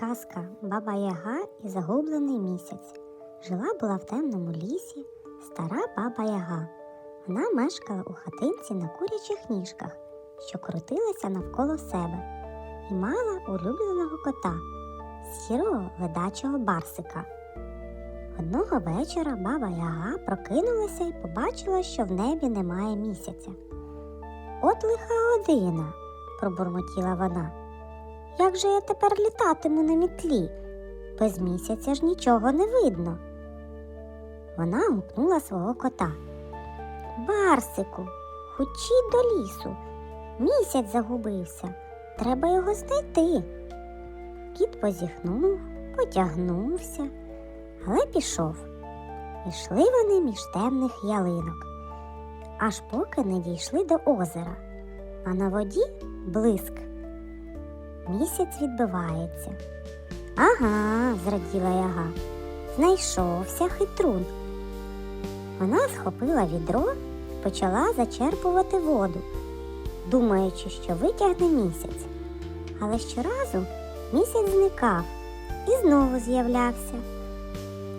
Казка Баба Яга і загублений місяць. Жила була в темному лісі стара баба Яга. Вона мешкала у хатинці на курячих ніжках, що крутилася навколо себе, і мала улюбленого кота, сірого ледачого барсика. Одного вечора баба Яга прокинулася і побачила, що в небі немає місяця. От лиха година, пробурмотіла вона. Як же я тепер літатиму на мітлі? Без місяця ж нічого не видно. Вона гукнула свого кота. Барсику, хочі до лісу. Місяць загубився. Треба його знайти. Кіт позіхнув, потягнувся, але пішов. Ішли вони між темних ялинок, аж поки не дійшли до озера, а на воді блиск. Місяць відбивається. Ага, зраділа яга. Знайшовся хитрун. Вона схопила відро і почала зачерпувати воду, думаючи, що витягне місяць. Але щоразу місяць зникав і знову з'являвся.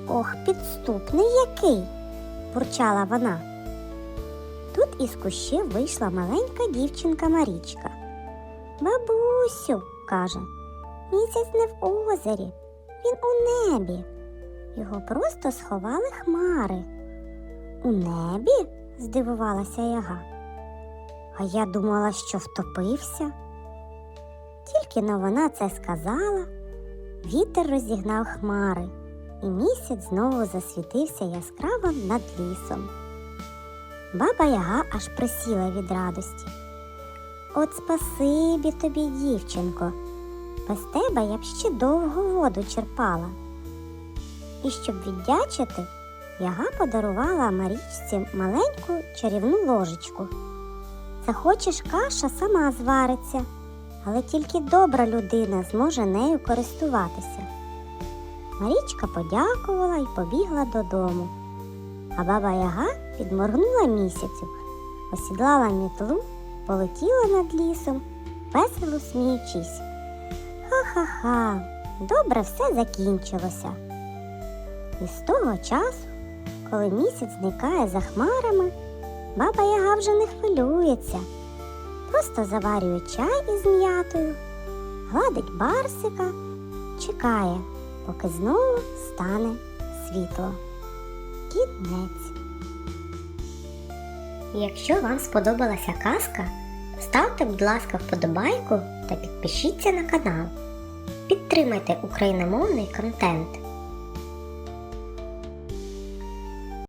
Ох, підступний який, бурчала вона. Тут із кущів вийшла маленька дівчинка Марічка. Бабусю, каже, місяць не в озері, він у небі. Його просто сховали хмари. У небі? здивувалася яга. А я думала, що втопився. Тільки но вона це сказала, вітер розігнав хмари, і місяць знову засвітився яскраво над лісом. Баба Яга аж присіла від радості. От спасибі тобі, дівчинко, без тебе я б ще довго воду черпала. І щоб віддячити, яга подарувала Марічці маленьку чарівну ложечку. Захочеш каша сама звариться, але тільки добра людина зможе нею користуватися. Марічка подякувала і побігла додому, а баба Яга підморгнула місяцю, осідлала мітлу полетіла над лісом, весело сміючись. Ха-ха-ха, добре все закінчилося. І з того часу, коли місяць зникає за хмарами, баба Яга вже не хвилюється, просто заварює чай із м'ятою, гладить барсика, чекає, поки знову стане світло. Кінець. Якщо вам сподобалася казка, ставте, будь ласка, вподобайку та підпишіться на канал. Підтримайте україномовний контент.